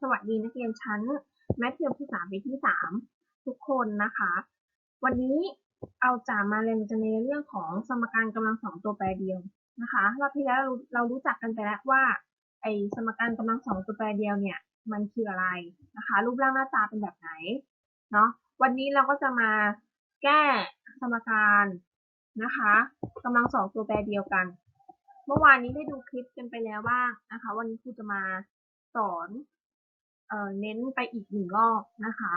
สวัสดีนักเรียนชั้น แมทเทียมที่สามปีที่สามทุกคนนะคะ วันนี้เอาจะมาเรียนกันในเรื่องของสมการกำลังสองตัวแปรเดียวนะคะรอบที่แล้วเรารู้จักกันไปแล้วว่าไอสมการกำลังสองตัวแปรเดียวเนี่ยมันคืออะไรนะคะ รูปร่างหน้าตาเป็นแบบไหนเนาะวันนี้เราก็จะมาแก้สมการนะคะกำลังสองตัวแปรเดียวกัน เมื่อวานนี้ได้ดูคลิปกันไปแล้วบ้างนะคะ วันนี้ครูจะมาสอน เอ่อเน้นไปอีกหนึ่งรอบนะคะ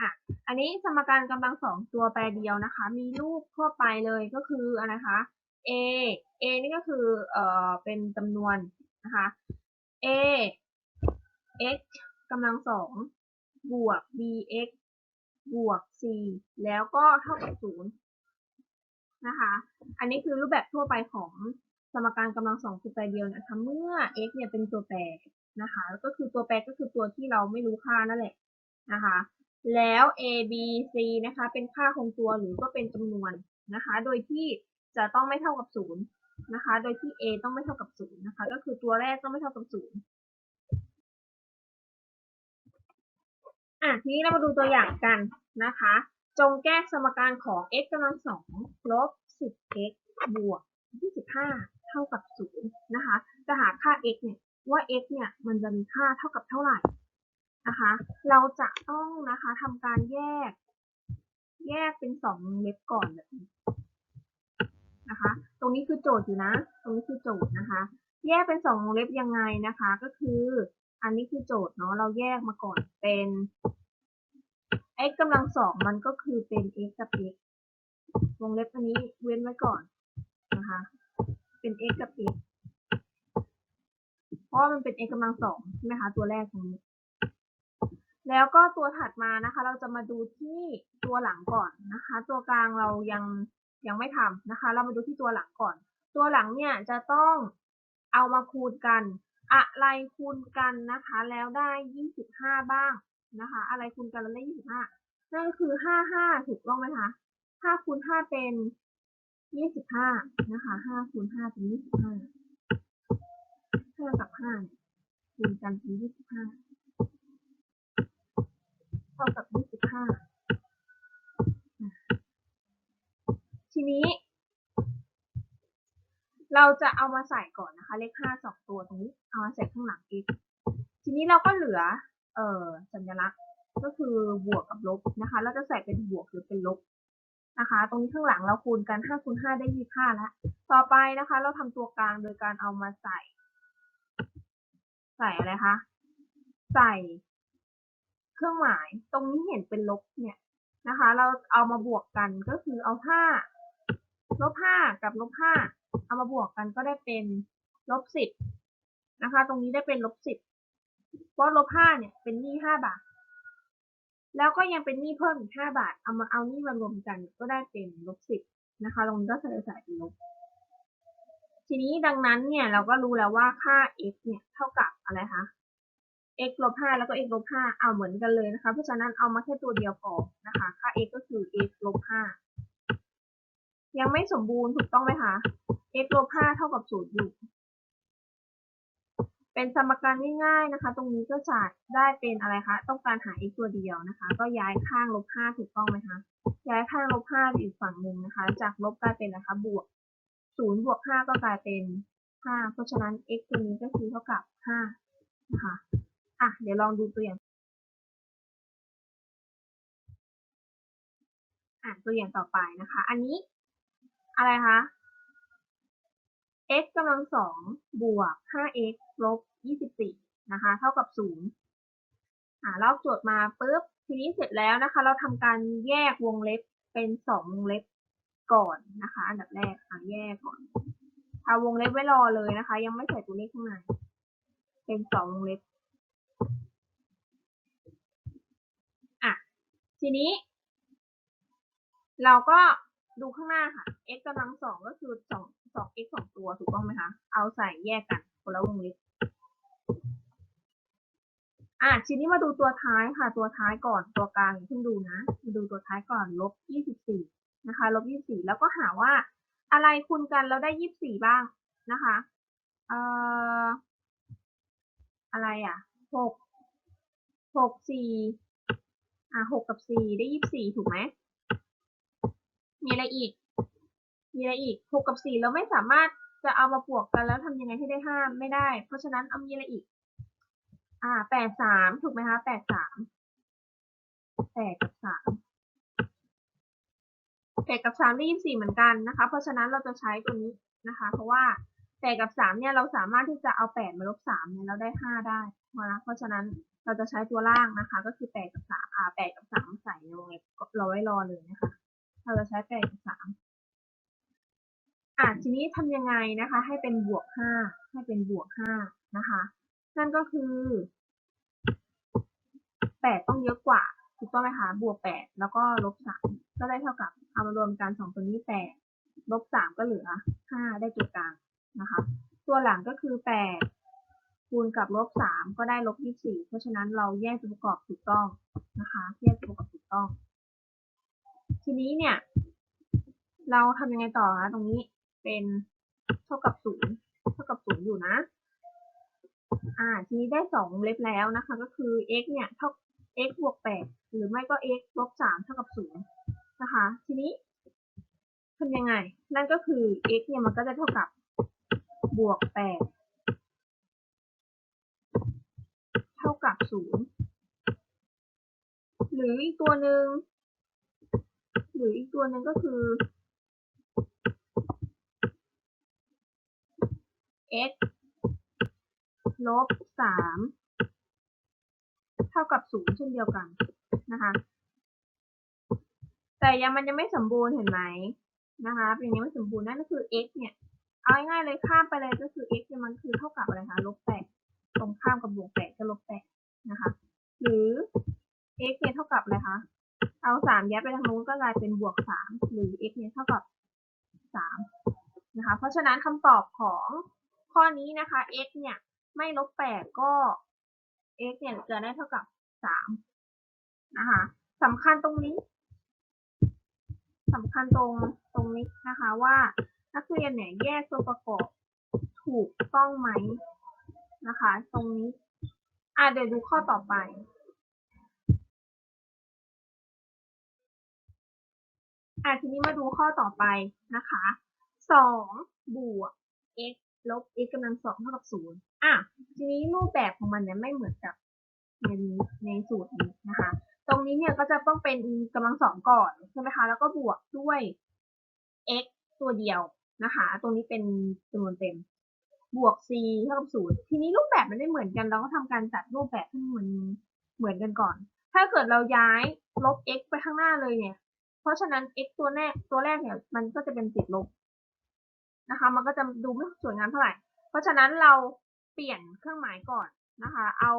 อะ อันนี้สมการกำลังสองตัวแปรเดียวนะคะ มีรูปทั่วไปเลยก็คืออะไรคะ a a นี่ก็คือเอ่อเป็นจำนวนนะคะ a x กำลังสองบวก bx บวก c แล้วก็เท่ากับศูนย์นะคะ อันนี้คือรูปแบบทั่วไปของ สมการกำลังสองตัวแปรเดียวนะคะเมื่อ x เนี่ยเป็นตัวแปรนะคะแล้วก็คือตัวแปรก็คือตัวที่เราไม่รู้ค่านั่นแหละนะคะแล้ว a b c นะคะเป็นค่าคงตัวหรือก็เป็นจำนวนนะคะโดยที่จะต้องไม่เท่ากับศูนย์นะคะโดยที่ a ต้องไม่เท่ากับศูนย์นะคะก็คือตัวแรกต้องไม่เท่ากับศูนย์อะทีนี้เรามาดูตัวอย่างกันนะคะจงแก้สมการของ x กำลังสองลบ 10x บวก25 เท่ากับ0นะคะ จะหาค่า x เนี่ยว่า x เนี่ยมันจะมีค่าเท่ากับเท่าไหร่นะคะ เราจะต้องนะคะทำการแยก แยกเป็นสองเล็บก่อนแบบนี้นะคะ ตรงนี้คือโจทย์อยู่นะ ตรงนี้คือโจทย์นะคะ แยกเป็นสองวงเล็บยังไงนะคะ ก็คือ อันนี้คือโจทย์เนาะ เราแยกมาก่อนเป็น x กำลังสองมันก็คือเป็น x กับ x วงเล็บอันนี้เว้นไว้ก่อนนะคะ เป็น x กับ x เพราะว่ามันเป็น x กำลังสองใช่ไหมคะ ตัวแรกตรงนี้ แล้วก็ตัวถัดมานะคะ เราจะมาดูที่ตัวหลังก่อนนะคะ ตัวกลางเรายังยังไม่ทำนะคะ เรามาดูที่ตัวหลังก่อน ตัวหลังเนี่ยจะต้องเอามาคูณกัน อะไรคูณกันนะคะ แล้วได้ยี่สิบห้าบ้างนะคะ อะไรคูณกันแล้วได้ยี่สิบห้านั่นก็คือห้าห้าถูกต้องไหมคะห้าคูณห้าเป็น ยี่สิบห้านะคะห้าคูณห้าเป็นยี่สิบห้าห้ากับห้าคูณกันเป็นยี่สิบห้าเท่ากับยี่สิบห้าทีนี้ เราจะเอามาใส่ก่อนนะคะ เลขห้าสองตัวตรงนี้ เอามาใส่ข้างหลังอีก ทีนี้เราก็เหลือ เอ่อสัญลักษณ์ก็คือบวกกับลบนะคะ เราจะใส่เป็นบวกหรือเป็นลบ นะคะ ตรงนี้ข้างหลังเราคูณกัน5คูณ5ได้25แล้ว ต่อไปนะคะ เราทำตัวกลางโดยการเอามาใส่ ใส่อะไรคะ ใส่เครื่องหมาย ตรงนี้เห็นเป็นลบเนี่ยนะคะ เราเอามาบวกกันก็คือเอา5ลบ5กับลบ5เอามาบวกกันก็ได้เป็นลบ10นะคะ ตรงนี้ได้เป็นลบ10เพราะลบ5เนี่ยเป็นหนี้5บาท แล้วก็ยังเป็นหนี้เพิ่มอีก5บาท เอามาเอาหนี้มารวมกันก็ได้เป็นลบ10นะคะตรงนี้ก็ใส่ใส่เป็นลบ ทีนี้ดังนั้นเนี่ยเราก็รู้แล้วว่าค่า x เนี่ยเท่ากับอะไรคะ x ลบ5แล้วก็ x ลบ5เอาเหมือนกันเลยนะคะ เพราะฉะนั้นเอามาแค่ตัวเดียวพอนะคะ ค่า x ก็คือ x ลบ5ยังไม่สมบูรณ์ถูกต้องไหมคะ x ลบ5เท่ากับ0อยู่ เป็นสมการง่ายๆนะคะ ตรงนี้ก็จะได้เป็นอะไรคะ ต้องการหา x ตัวเดียวนะคะ ก็ย้ายข้างลบ5ถูกต้องไหมคะ ย้ายข้างลบ5ไปอีกฝั่งหนึ่งนะคะ จากลบกลายเป็นนะคะ บวก0บวก5ก็กลายเป็น5เพราะฉะนั้น x ตัวนี้ก็คือเท่ากับ5นะคะ อะ เดี๋ยวลองดูตัวอย่างอะตัวอย่างต่อไปนะคะ อันนี้อะไรคะ x กำลังสองบวก 5x ลบ 24 นะคะ เท่ากับ 0 อ่าลอกโจทย์มาปุ๊บ ทีนี้เสร็จแล้วนะคะ เราทำการแยกวงเล็บเป็นสองวงเล็บก่อนนะคะ อันดับแรกอะแยกก่อนทาวงเล็บไว้รอเลยนะคะ ยังไม่ใส่ตัวเลขข้างใน เป็นสองวงเล็บ อะ ทีนี้ เราก็ดูข้างหน้าค่ะ x กำลังสองก็คือส สอง x สองตัวถูกต้องไหมคะ เอาใส่แยกกันคนละวงเล็บอะทีนี้มาดูตัวท้ายค่ะ ตัวท้ายก่อนตัวกลางเพิ่งดูนะมาดูตัวท้ายก่อนลบยี่สิบสี่นะคะลบยี่สิบสี่แล้วก็หาว่า อะไรคูณกันแล้วได้ยี่สิบสี่บ้างนะคะเอ่ออะไรอะหกหกสี่อะหกกับสี่ได้ยี่สิบสี่ถูกไหมมีอะไรอีก มีอะไรอีกหกกับสี่เราไม่สามารถจะเอามาบวกกันแล้วทำยังไงให้ได้ห้าไม่ได้ เพราะฉะนั้นเอามีอะไรอีก อ่าแปดสามถูกไหมคะแปดสามแปดกับสามแปดกับสามได้ยี่สิบสี่เหมือนกันนะคะ เพราะฉะนั้นเราจะใช้ตัวนี้นะคะ เพราะว่าแปดกับสามเนี่ยเราสามารถที่จะเอาแปดมาลบสามเนี่ยเราได้ห้าได้นะเพราะฉะนั้นเราจะใช้ตัวล่างนะคะ ก็คือแปดกับสามอ่าแปดกับสามใส่ในวงเล็บเราไว้รอเลยนะคะ เราจะใช้แปดกับสาม อะทีนี้ทำยังไงนะคะ ให้เป็นบวกห้าให้เป็นบวกห้านะคะ นั่นก็คือแปดต้องเยอะกว่าถูกต้องไหมคะบวกแปดแล้วก็ลบสามก็ได้เท่ากับเอามารวมกันสองตัวนี้แปดลบสามก็เหลือห้าได้ตัวกลางนะคะ ตัวหลังก็คือแปดคูณกับลบสามก็ได้ลบยี่สี่เพราะฉะนั้นเราแยกตัวประกอบถูกต้องนะคะแยกตัวประกอบถูกต้อง ทีนี้เนี่ย เราทำยังไงต่อคะตรงนี้ เป็นเท่ากับศูนย์เท่ากับศูนย์อยู่นะ อ่า ทีนี้ได้สองวงเล็บแล้วนะคะ ก็คือ x เนี่ยเท่า x บวกแปดหรือไม่ก็ x ลบสามเท่ากับศูนย์นะคะ ทีนี้ทำยังไง นั่นก็คือ x เนี่ยมันก็จะเท่ากับบวกแปดเท่ากับศูนย์หรืออีกตัวหนึ่งหรืออีกตัวหนึ่งก็คือ x ลบสามเท่ากับศูนย์เช่นเดียวกันนะคะ แต่ยังมันยังไม่สมบูรณ์เห็นไหมนะคะ เป็นยังไม่สมบูรณ์นั่นก็คือ x เนี่ย เอาง่ายๆเลยข้ามไปเลยก็คือ x เนี่ยมันคือเท่ากับอะไรคะลบแปดตรงข้ามกับบวกแปดก็ลบแปดนะคะ หรือ x เนี่ยเท่ากับอะไรคะ เอาสามย้ายไปทางนู้นก็กลายเป็นบวกสามหรือ x เนี่ยเท่ากับสามนะคะ เพราะฉะนั้นคำตอบของ ข้อนี้นะคะ x เนี่ยไม่ลบแปดก็ x เนี่ยจะได้เท่ากับสามนะคะสำคัญตรงนี้สำคัญตรงตรงนี้นะคะว่านักเรียนเนี่ยแยกตัวประกอบถูกต้องไหมนะคะ ตรงนี้อะเดี๋ยวดูข้อต่อไป อะทีนี้มาดูข้อต่อไปนะคะสองบวก x ลบ x กำลังสองเท่ากับศูนย์อะ ทีนี้รูปแบบของมันเนี่ยไม่เหมือนกับในนี้ในสูตรนี้นะคะ ตรงนี้เนี่ยก็จะต้องเป็นกำลังสองก่อนใช่ไหมคะ แล้วก็บวกด้วย x ตัวเดียวนะคะ ตรงนี้เป็นจำนวนเต็ม บวก c เท่ากับศูนย์ทีนี้รูปแบบมันไม่เหมือนกัน เราก็ทำการจัดรูปแบบให้มันเหมือนกันก่อน ถ้าเกิดเราย้ายลบ x ไปข้างหน้าเลยเนี่ย เพราะฉะนั้น x ตัวแรกตัวแรกเนี่ยมันก็จะเป็นติดลบ นะคะ มันก็จะดูไม่สวยงามเท่าไหร่ เพราะฉะนั้นเราเปลี่ยนเครื่องหมายก่อนนะคะ เอา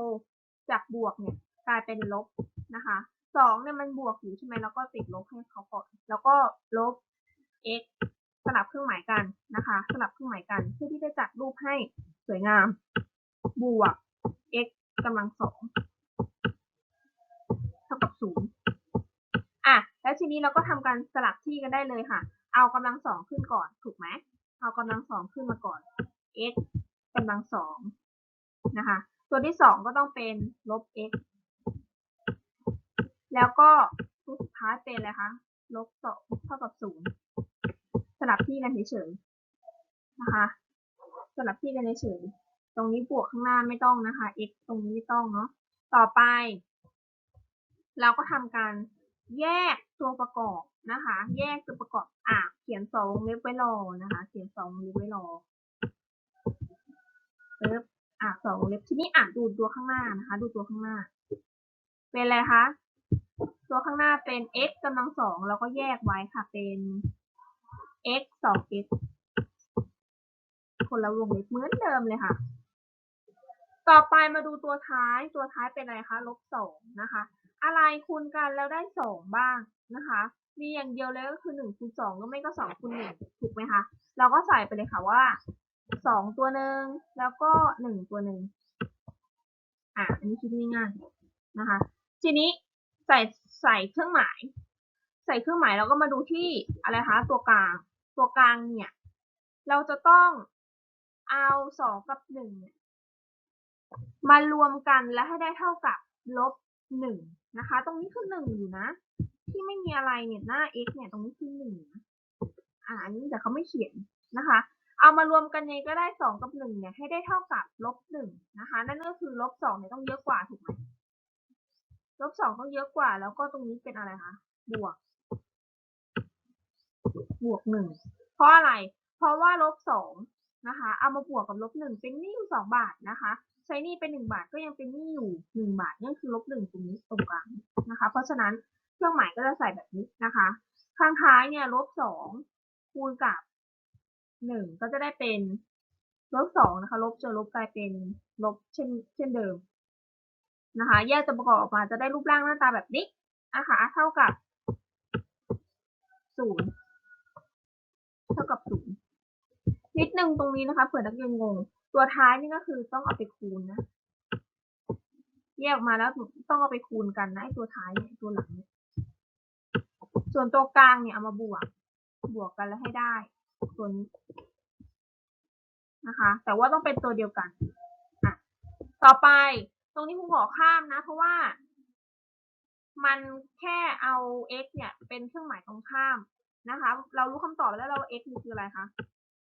จากบวกเนี่ยกลายเป็นลบนะคะสองเนี่ยมันบวกอยู่ใช่ไหมแล้วก็ติดลบให้เขาก่อน แล้วก็ลบ x สลับเครื่องหมายกันนะคะ สลับเครื่องหมายกันเพื่อที่จะจัดรูปให้สวยงาม บวก x กำลังสองเท่ากับศูนย์อะ แล้วทีนี้เราก็ทำการสลับที่กันได้เลยค่ะ เอากำลังสองขึ้นก่อน ถูกไหม เอากำลังสองขึ้นมาก่อน x กำลังสองนะคะ ตัวที่สองก็ต้องเป็นลบ x แล้วก็ตัวสุดท้ายเป็นอะไรคะ ลบสองเท่ากับศูนย์สลับที่กันเฉยๆนะคะ สลับที่กันเฉยๆตรงนี้บวกข้างหน้าไม่ต้องนะคะ x ตรงนี้ไม่ต้องเนาะ ต่อไป เราก็ทำการแยกตัวประกอบ นะคะ แยกตัวประกอบ อะ เขียนสองเล็บไว้รอนะคะ เขียนสองเล็บไว้รอปึ๊บอะสองเล็บทีนี้อ่านดูตัวข้างหน้านะคะ ดูตัวข้างหน้า เป็นอะไรคะ ตัวข้างหน้าเป็น x กำลังสองเราก็แยกไว้ค่ะ เป็น x สอง x คนละวงเล็บเหมือนเดิมเลยค่ะ ต่อไปมาดูตัวท้าย ตัวท้ายเป็นอะไรคะ ลบสองนะคะ อะไรคูณกันแล้วได้สองบ้างนะคะมีอย่างเดียวเลยก็คือหนึ่งคูณสองก็ไม่ก็สองคูณหนึ่งถูกไหมคะ เราก็ใส่ไปเลยค่ะว่าสองตัวหนึ่งแล้วก็หนึ่งตัวหนึ่งอะอันนี้คิดง่ายๆนะคะ ทีนี้ใส่ใส่เครื่องหมาย ใส่เครื่องหมายแล้วก็มาดูที่อะไรคะตัวกลาง ตัวกลางเนี่ย เราจะต้องเอาสองกับหนึ่งเนี่ยมารวมกันแล้วให้ได้เท่ากับลบหนึ่งนะคะ ตรงนี้คือหนึ่งอยู่นะ ที่ไม่มีอะไรเนี่ยหน้า x เนี่ยตรงนี้คือหนึ่งอ่าอันนี้แต่เขาไม่เขียนนะคะ เอามารวมกันยังไงก็ได้สองกับหนึ่งเนี่ยให้ได้เท่ากับลบหนึ่งนะคะ นั่นก็คือลบสองเนี่ยต้องเยอะกว่าถูกไหมลบสองต้องเยอะกว่า แล้วก็ตรงนี้เป็นอะไรคะบวก บวกหนึ่งเพราะอะไร เพราะว่าลบสองนะคะ เอามาบวกกับลบหนึ่งเป็นหนี้อยู่สองบาทนะคะใช้หนี้เป็นหนึ่งบาทก็ยังเป็นหนี้อยู่หนึ่งบาทนั่นคือลบหนึ่งตรงนี้ตรงกลางนะคะ เพราะฉะนั้น เครื่องหมายก็จะใส่แบบนี้นะคะ ข้างท้ายเนี่ยลบสองคูณกับหนึ่งก็จะได้เป็นลบสองนะคะ ลบจอลบกลายเป็นลบเช่น เช่นเดิมนะคะ แยกตัวประกอบออกมาจะได้รูปร่างหน้าตาแบบนี้นะคะเท่ากับศูนย์เท่ากับศูนย์นิดนึงตรงนี้นะคะเผื่อนักเรียนงง ตัวท้ายนี่ก็คือต้องเอาไปคูณนะแยกออกมาแล้วต้องเอาไปคูณกันนะตัวท้ายเนี่ยตัวหลัง ส่วนตัวกลางเนี่ยเอามาบวก บวกกันแล้วให้ได้ ตัวนี้นะคะ แต่ว่าต้องเป็นตัวเดียวกันอะต่อไปตรงนี้ครูขอข้ามนะ เพราะว่า มันแค่เอา x เนี่ย เป็นเครื่องหมายตรงข้ามนะคะ เรารู้คำตอบแล้วเรา x นี่คืออะไรคะ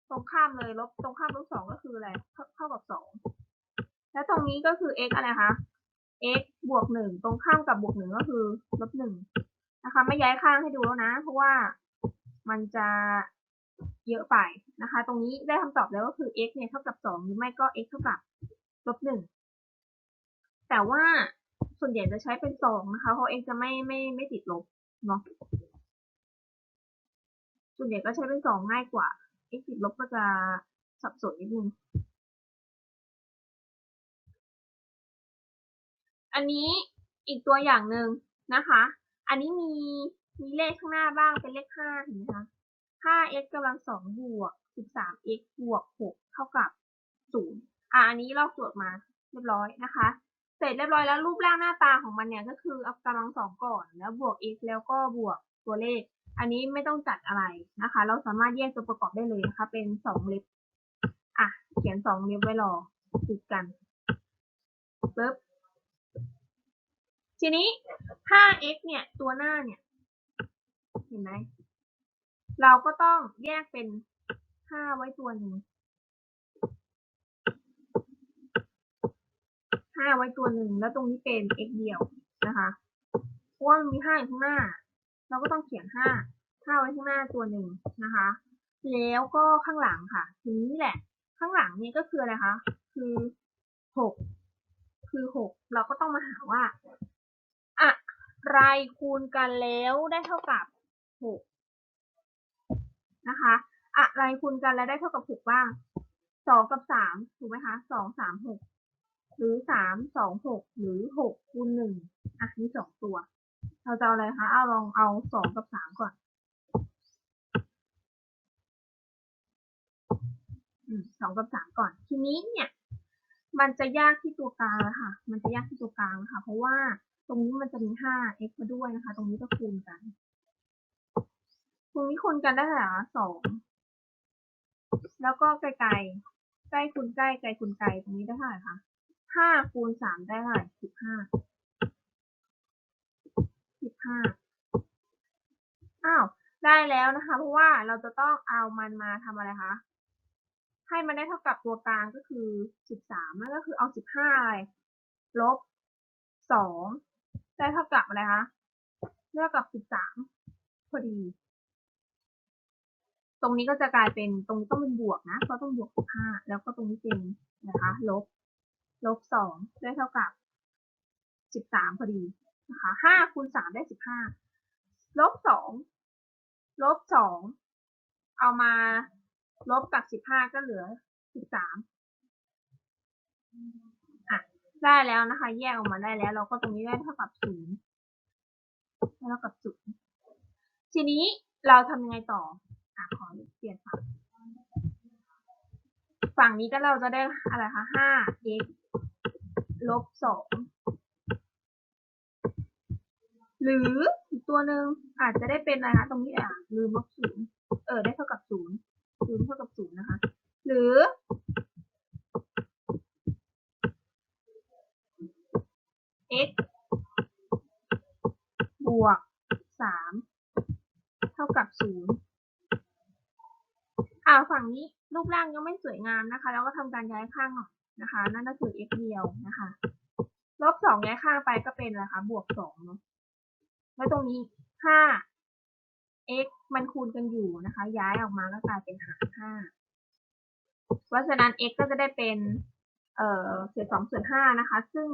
ตรงข้ามเลยลบตรงข้ามลบสองก็คืออะไรเท่ากับสองแล้วตรงนี้ก็คือ x อะไรคะ x บวกหนึ่งตรงข้ามกับบวกหนึ่งก็คือลบหนึ่ง นะคะ ไม่ย้ายข้างให้ดูแล้วนะ เพราะว่ามันจะเยอะไปนะคะ ตรงนี้ได้คำตอบแล้วก็คือ x เนี่ยเท่ากับสองหรือไม่ก็ x เท่ากับลบหนึ่งแต่ว่าส่วนใหญ่จะใช้เป็นสองนะคะ เพราะ x จะไม่ไม่ไม่ติดลบเนาะส่วนใหญ่ก็ใช้เป็นสองง่ายกว่า x ติดลบก็จะสับสนนิดนึงอันนี้อีกตัวอย่างหนึ่งนะคะ อันนี้มีมีเลขข้างหน้าบ้างเป็นเลขห้าเห็นไหมคะ 5x กำลังสองบวก 13x บวก6เท่ากับ0อะอันนี้ลอกโจทย์มาเรียบร้อยนะคะ เสร็จเรียบร้อยแล้วรูปร่างหน้าตาของมันเนี่ยก็คือเอากำลังสองก่อนแล้วบวก x แล้วก็บวกตัวเลข อันนี้ไม่ต้องจัดอะไรนะคะ เราสามารถแยกตัวประกอบได้เลยนะคะ เป็นสองเล็บอะเขียนสองเล็บไว้รอติดกันปึ๊บ ทีนี้ 5x เนี่ย ตัวหน้าเนี่ย เห็นไหม เราก็ต้องแยกเป็น 5 ไว้ตัวหนึ่ง5ไว้ตัวหนึ่ง แล้วตรงนี้เป็น x เดียวนะคะ เพราะว่ามันมี 5 อยู่ข้างหน้า เราก็ต้องเขียน 5 5ไว้ข้างหน้าตัวหนึ่งนะคะ แล้วก็ข้างหลังค่ะ ทีนี้แหละ ข้างหลังนี่ก็คืออะไรคะ คือ 6 คือ 6 เราก็ต้องมาหาว่า ไรคูณกันแล้วได้เท่ากับ6นะคะอะไรคูณกันแล้วได้เท่ากับ6บ้าง2กับ3ถูกไหมคะ2 3 6หรือ3 2 6หรือ6คูณ1อะนี่2ตัว เราจะเอาอะไรคะเอาลองเอา2กับ3ก่อนอืม2กับ3ก่อน ทีนี้เนี่ย มันจะยากที่ตัวกลางแล้วค่ะ มันจะยากที่ตัวกลางค่ะ เพราะว่า ตรงนี้มันจะมี 5x มาด้วยนะคะ ตรงนี้ก็คูณกัน ตรงนี้คูณกันได้เท่าไหร่คะสอง แล้วก็ไกลๆใกล้คูณใกล้ไกลคูณไกลตรงนี้ได้เท่าไหร่คะห้าคูณสามได้เท่าไหร่สิบห้า สิบห้า อ้าว ได้แล้วนะคะ เพราะว่าเราจะต้องเอามันมาทำอะไรคะ ให้มันได้เท่ากับตัวกลางก็คือสิบสามนั่นก็คือเอาสิบห้าลบสอง ได้เท่ากับอะไรคะเท่ากับสิบสามพอดี ตรงนี้ก็จะกลายเป็นตรงนี้ต้องเป็นบวกนะเพราะต้องบวกสิบห้าแล้วก็ตรงนี้เป็นนะคะลบลบสองได้เท่ากับสิบสามพอดีนะคะห้าคูณสามได้สิบห้าลบสองลบสองเอามาลบกับสิบห้าก็เหลือสิบสาม ได้แล้วนะคะ แยกออกมาได้แล้ว เราก็ตรงนี้ได้เท่ากับศูนย์ได้เท่ากับศูนย์ทีนี้เราทำยังไงต่ออะขอเปลี่ยนฝั่งฝั่งนี้ก็เราจะได้อะไรคะห้า x ลบสองหรืออีกตัวหนึ่งอาจจะได้เป็นอะไรคะตรงนี้อะลืมลบศูนย์เออได้เท่าเท่ากับศูนย์นะคะ หรือ x บวกสามเท่ากับศูนย์อ่าฝั่งนี้รูปร่างยังไม่ สวยงามนะคะ แล้วก็ทำการย้ายข้างนะคะ นั่นก็คือ x เดียวนะคะลบสองย้ายข้างไปก็เป็นอะไรคะบวกสองเนาะแล้วตรงนี้ห้า x มันคูณกันอยู่นะคะ ย้ายออกมาก็กลายเป็นหารห้าเพราะฉะนั้น x ก็จะได้เป็น เอ่อเศษสองส่วนห้านะคะ ซึ่ง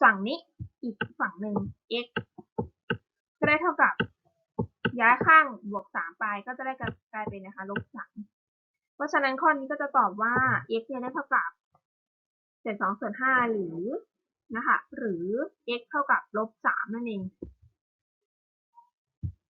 ฝั่งนี้อีกฝั่งหนึ่ง x ก็ได้เท่ากับ ย้ายข้างบวกสามไปก็จะได้กลายเป็นนะคะลบสามเพราะฉะนั้นข้อนี้ก็จะตอบว่า x เนี่ยได้เท่ากับเศษสองส่วนห้าหรือนะคะ หรือ x เท่ากับลบสามนั่นเอง